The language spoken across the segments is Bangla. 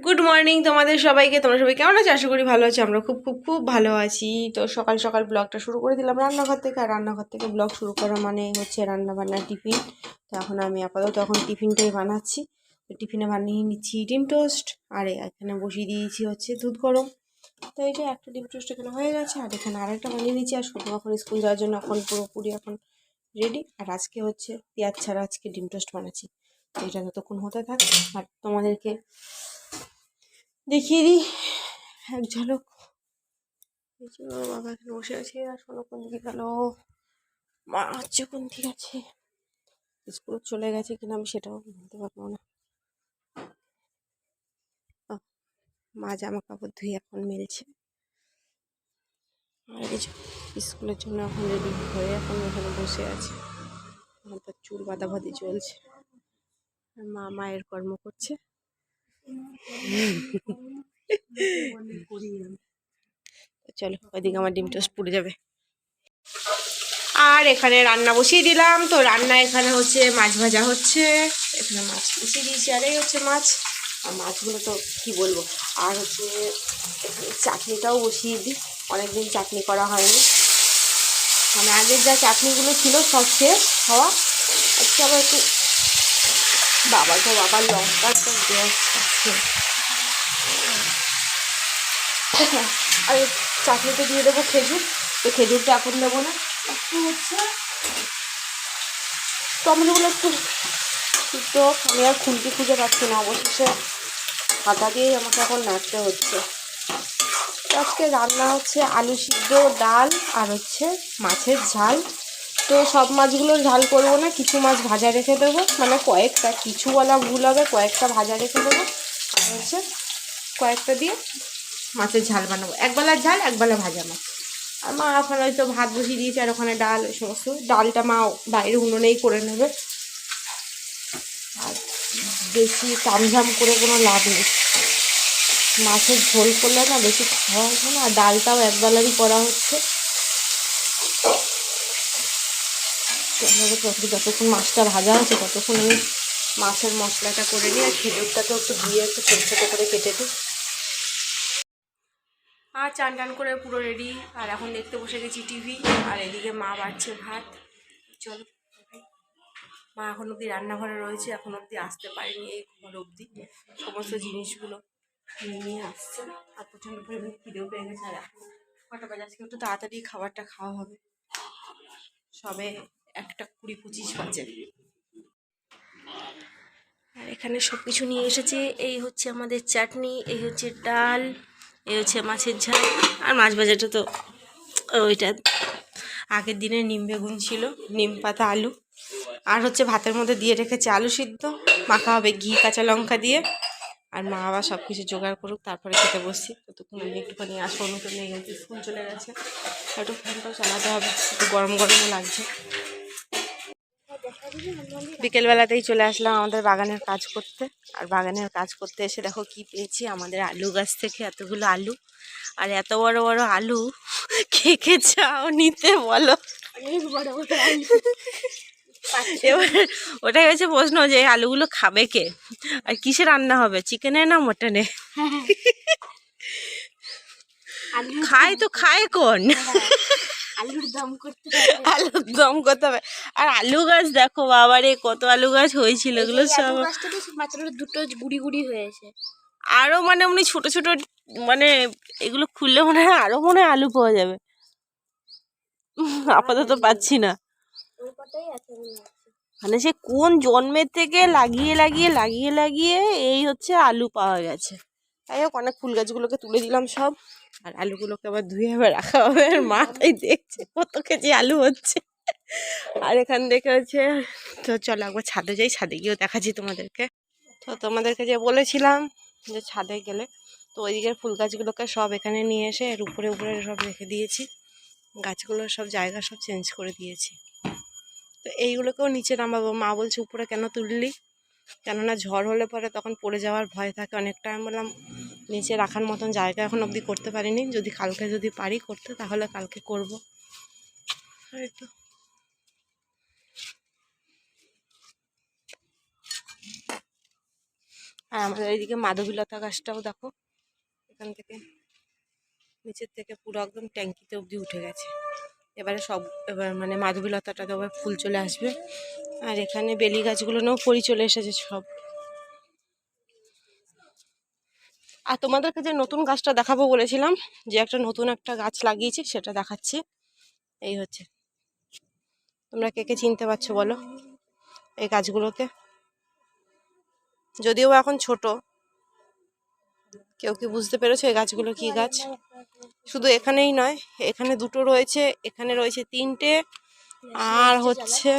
গুড মর্নিং তোমাদের সবাইকে। তোমরা সবাই কেমন আছো? আশা করি ভালো আছো। আমরা খুব খুব খুব ভালো আছি। তো সকাল সকাল ব্লগটা শুরু করে দিলাম রান্নাঘর থেকে। আর রান্নাঘর থেকে ব্লগ শুরু করা মানে হচ্ছে রান্না বান্না টিফিন। তো এখন আমি আপাতত এখন টিফিনটাই বানাচ্ছি। তো টিফিনে বানিয়ে নিচ্ছি ডিম টোস্ট। আর এখানে বসিয়ে দিয়েছি হচ্ছে দুধ গরম। তো এই যে একটা ডিম টোস্ট এখানে হয়ে গেছে। আর এখানে আরেকটা বানিয়ে নিচ্ছি। আর শুধু এখন স্কুল যাওয়ার জন্য এখন পুরোপুরি এখন রেডি আর আজকে হচ্ছে পেঁয়াজ ছাড়া আজকে ডিম টোস্ট বানাচ্ছি। এটা যতক্ষণ হতে থাকে। আর তোমাদেরকে দেখিয়ে দিই। এক ঝলক। বাবা এখানে বসে আছে। আর শোনো, কোন দিকে গেল? মা হচ্ছে কোন দিকে আছে? স্কুল চলে গেছে কিনা আমি সেটাও বলতে পারব না। মা জামা কাপড় ধুয়ে এখন মেলছে। আর কিছু স্কুলের জন্য এখন রেডি হয়ে এখন এখানে বসে আছে। এখন তার চুল বাঁধাবাঁধি চলছে। মা মায়ের কর্ম করছে। চলো, ওইদিকে আমার ডিম টোস্ট পুড়ে যাবে। আর এখানে রান্না বসিয়ে দিলাম। তো রান্না এখানে হচ্ছে মাছ ভাজা হচ্ছে। এখানে মাছ বসিয়ে দিয়েছি, আর এই হচ্ছে মাছ। আর মাছগুলো তো কি বলব? আর হচ্ছে এখানে চাটনিটাও বসিয়ে দিই। অনেকদিন চাটনি করা হয়নি। মানে আগের যা চাটনিগুলো ছিল, সব শেষ হওয়া। আজকে আবার একটু বাবা তো বাবার লঙ্কা তো গ্যাস আর চাটনিতে দিয়ে দেবো খেজুর। তো খেজুরটা এখন দেবো না। একটু হচ্ছে টমেটোগুলো একটু একটু আমি আর খুন্তি খুঁজে পাচ্ছি না, অবশেষে হাতা দিয়েই আমাকে এখন নাড়তে হচ্ছে। তো আজকে রান্না হচ্ছে আলু সিদ্ধ, ডাল আর হচ্ছে মাছের ঝাল। তো সব মাছগুলো ঝাল করব না, কিছু মাছ ভাজা রেখে দেবো। মানে কয়েকটা, কিছু বলা ভুল হবে, কয়েকটা ভাজা রেখে দেবো। আর হচ্ছে কয়েকটা দিয়ে মাছের ঝাল বানাবো। একবেলা ঝাল, একবেলা ভাজা মাছ। আর মা এখন হয়তো ভাত বসিয়ে দিয়েছে, আর ওখানে ডাল সমস্ত। ডালটা মা বাইরে উনুনেই করে নেবে। আর বেশি তামঝাম করে কোনো লাভ নেই। মাছের ঝোল করলে না বেশি খাওয়া হচ্ছে না, আর ডালটাও একবেলারই করা হচ্ছে এভাবে তখন যতক্ষণ মাছটা ভাজা হচ্ছে ততক্ষণ আমি মাছের মশলাটা করে নিই, আর খেজুরটাকেও একটু ধুয়ে একটু ছোটো ছোটো করে কেটে দিই। আর চান টান করে পুরো রেডি আর এখন দেখতে বসে গেছি টিভি আর এদিকে মা বাড়ছে ভাত। চলো, মা এখন অবধি রান্নাঘরে রয়েছে, এখন অবধি আসতে পারেনি এই ঘর অবধি। সমস্ত জিনিসগুলো নিয়ে আসছে। আর প্রচণ্ড পরিমাণে খিদেও পেয়ে গেছে। আর এখন কটা বাজে? আজকে একটু তাড়াতাড়ি খাবারটা খাওয়া হবে। সবে একটা কুড়ি পঁচিশ বাজে। আর এখানে সব কিছু নিয়ে এসেছে এই হচ্ছে আমাদের চাটনি এই হচ্ছে ডাল এই হচ্ছে মাছের ঝাল আর মাছ ভাজাটা তো ওইটা আগের দিনে নিম বেগুন ছিল নিম পাতা আলু আর হচ্ছে ভাতের মধ্যে দিয়ে রেখেছে আলু সিদ্ধ মাখা হবে ঘি কাঁচা লঙ্কা দিয়ে আর মা আবার সব কিছু জোগাড় করুক তারপরে খেতে বসছি ততক্ষণ আমি একটুখানি আসব অনুকে নিয়ে গেছি স্কুল চলে গেছে একটু ফোনটাও চালাতে হবে একটু গরম গরমও লাগছে। বিকেলবেলাতেই চলে আসলাম আমাদের বাগানের কাজ করতে। আর বাগানের কাজ করতে এসে দেখো কি পেয়েছি আমাদের আলু গাছ থেকে এতগুলো আলু। আর এত বড় বড় আলু কে কে চাও নিতে বলো? এবার ওটাই হচ্ছে প্রশ্ন যে আলুগুলো খাবে কে? আর কিসে রান্না হবে চিকেনে না মটনে খায় তো খায় কোন? আলুর দম করতে আলুর দম করতে হবে। আর আলু গাছ দেখো বাবারে কত আলু গাছ হয়েছিল এগুলো সব মাত্র দুটো গুড়ি গুড়ি হয়েছে। আরও মানে এমনি ছোট ছোট মানে এগুলো খুললে মনে হয় আরও মনে হয় আলু পাওয়া যাবে। আপাতত পাচ্ছি না। মানে সে কোন জন্মের থেকে লাগিয়ে লাগিয়ে লাগিয়ে লাগিয়ে এই হচ্ছে আলু পাওয়া গেছে। তাই হোক, অনেক ফুল গাছগুলোকে তুলে দিলাম সব। আর আলুগুলোকে আবার ধুয়ে আবার রাখা হবে। আর মা তাই দেখছে, কত কেজি আলু হচ্ছে। আর এখান থেকে হচ্ছে, তো চলো একবার ছাদে যাই, ছাদে গিয়েও দেখাচ্ছি তোমাদেরকে। তো তোমাদেরকে যে বলেছিলাম যে ছাদে গেলে, তো ওইদিকের ফুল গাছগুলোকে সব এখানে নিয়ে এসে এর উপরে উপরে সব রেখে দিয়েছি। গাছগুলোর সব জায়গা সব চেঞ্জ করে দিয়েছি। তো এইগুলোকেও নিচে নামাবো। মা বলছে, উপরে কেন তুললি? কেননা ঝড় হলে পরে তখন পড়ে যাওয়ার ভয় থাকে অনেকটা। আমি বললাম, নিচে রাখার মতন জায়গা এখন অবধি করতে পারিনি। যদি কালকে যদি পারি করতে, তাহলে কালকে করব। এই তো। আর আমাদের এইদিকে মাধবীলতা গাছটাও দেখো, এখান থেকে নিচের থেকে পুরো একদম ট্যাঙ্কিতে অবধি উঠে গেছে। এবারে সব, এবার মানে মাধবীলতাটাতে আবার ফুল চলে আসবে। আর এখানে বেলি গাছগুলোও পরি চলে এসেছে সব। আর তোমাদেরকে যে নতুন গাছটা দেখাবো বলেছিলাম, যে একটা নতুন একটা গাছ লাগিয়েছি, সেটা দেখাচ্ছি। এই হচ্ছে। তোমরা কে কে চিনতে পারছ বলো এই গাছগুলোকে? যদিও এখন ছোট, কেউ কি বুঝতে পেরেছ এই গাছগুলো কি গাছ? শুধু এখানেই নয় এখানে দুটো রয়েছে এখানে রয়েছে তিনটে আর হচ্ছে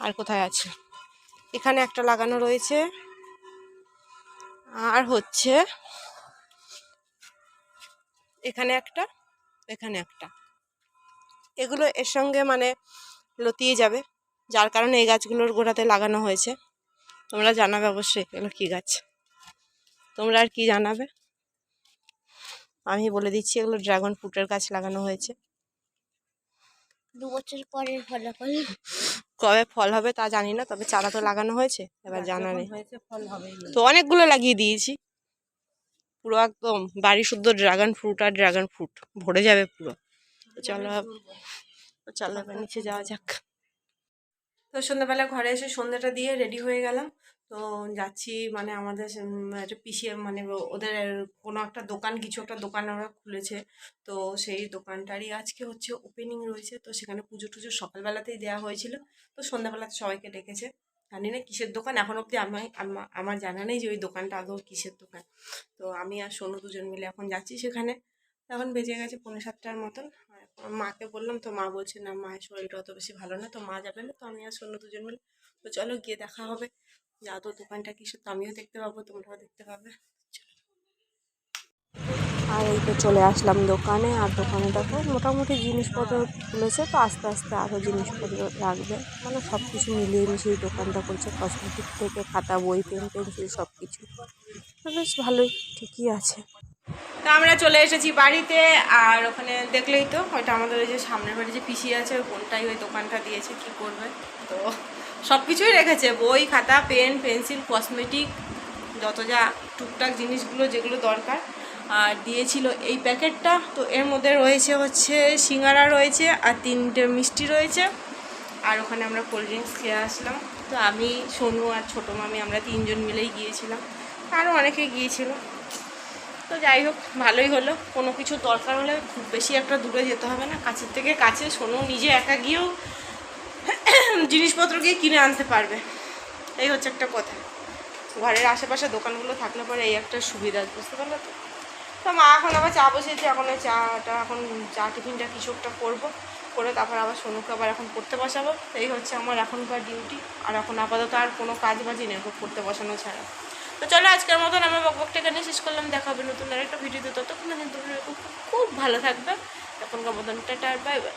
আর কোথায় আছে? এখানে একটা লাগানো রয়েছে আর হচ্ছে এখানে একটা এখানে একটা। এগুলো এর সঙ্গে মানে লতিয়ে যাবে যার কারণে এই গাছগুলোর গোড়াতে লাগানো হয়েছে। তোমরা জানাবে অবশ্যই এগুলো কী গাছ। তোমরা আর কি জানাবে? আমি বলে দিচ্ছি এগুলো ড্রাগন ফ্রুটের গাছ লাগানো হয়েছে। দু বছর ফলাফল। কবে ফল হবে তা জানি না তবে চারা তো লাগানো হয়েছে এবার জানা নেই। ফল হবে তো অনেকগুলো লাগিয়ে দিয়েছি। পুরো একদম বাড়ি শুদ্ধ ড্রাগন ফ্রুট আর ড্রাগন ফ্রুট ভরে যাবে পুরো। চলো চলো নিচে যাওয়া যাক। তো সন্ধ্যাবেলা ঘরে এসে সন্ধ্যাটা দিয়ে রেডি হয়ে গেলাম। তো যাচ্ছি মানে আমাদের একটা পিসি মানে ওদের কোনো একটা দোকান, কিছু একটা দোকান ওরা খুলেছে। তো সেই দোকানটারই আজকে হচ্ছে ওপেনিং রয়েছে। তো সেখানে পুজো টুজো সকালবেলাতেই দেওয়া হয়েছিল। তো সন্ধ্যাবেলাতে সবাইকে ডেকেছে। জানি না কিসের দোকান, এখন অবধি আমি আমার জানা নেই যে ওই দোকানটা আদৌ কিসের দোকান। তো আমি আর সোনু দুজন মিলে এখন যাচ্ছি সেখানে। এখন বেজে গেছে পৌনে সাতটার মতন। মাকে বললাম, তো মা বলছে, না, মায়ের শরীরটা অত বেশি ভালো না, তো মা যাবে না। তো আমি আর সোনু দুজন মিলে, তো চলো গিয়ে দেখা হবে। যে আদৌ দোকানটা কিসের তো আমিও দেখতে পাবো তোমরাও দেখতে পাবে। আর এই তো চলে আসলাম দোকানে আর দোকানে দেখো মোটামুটি জিনিসপত্র তুলেছে তো আস্তে আস্তে আরও জিনিসপত্র রাখবে মানে সব কিছু মিলিয়ে মিশিয়ে দোকানটা করছে কসমেটিক থেকে খাতা বই পেন পেন্সিল সব কিছু বেশ ভালোই ঠিকই আছে। তা আমরা চলে এসেছি বাড়িতে আর ওখানে দেখলেই তো ওইটা আমাদের ওই যে সামনের বাড়ি যে পিসি আছে ওই বোনটাই ওই দোকানটা দিয়েছে কি করবে? তো সব কিছুই রেখেছে, বই, খাতা, পেন, পেন্সিল কসমেটিক যত যা টুকটাক জিনিসগুলো যেগুলো দরকার। আর দিয়েছিল এই প্যাকেটটা, তো এর মধ্যে রয়েছে হচ্ছে সিঙ্গারা রয়েছে আর তিনটে মিষ্টি রয়েছে। আর ওখানে আমরা কোল্ড ড্রিঙ্কস খেয়ে আসলাম। তো আমি, সোনু আর ছোটো মামি আমরা তিনজন মিলেই গিয়েছিলাম। আরও অনেকে গিয়েছিল। তো যাই হোক, ভালোই হলো। কোনো কিছু দরকার হলে খুব বেশি একটা দূরে যেতে হবে না। কাছের থেকে কাছে, সোনু নিজে একা গিয়েও জিনিসপত্র গিয়ে কিনে আনতে পারবে। এই হচ্ছে একটা কথা। ঘরের আশেপাশে দোকানগুলো থাকলে পরে এই একটা সুবিধা বুঝতে পারল তো? তো মা এখন আবার চা বসেছে এখন ওই চাটা, এখন চা টিফিনটা কিছু একটা করব। করে তারপর আবার সোনুকে আবার এখন পড়তে বসাবো। এই হচ্ছে আমার এখনকার ডিউটি আর এখন আপাতত আর কোনো কাজ বাজি নেই পড়তে বসানো ছাড়া। তো চলো আজকের মতন আমার বকবকটা এখানে শেষ করলাম। দেখা হবে নতুন আরেকটা ভিডিওতে। ততক্ষণ কিন্তু খুব ভালো থাকবে। এখনকার মতন টাটা আর বাই বাই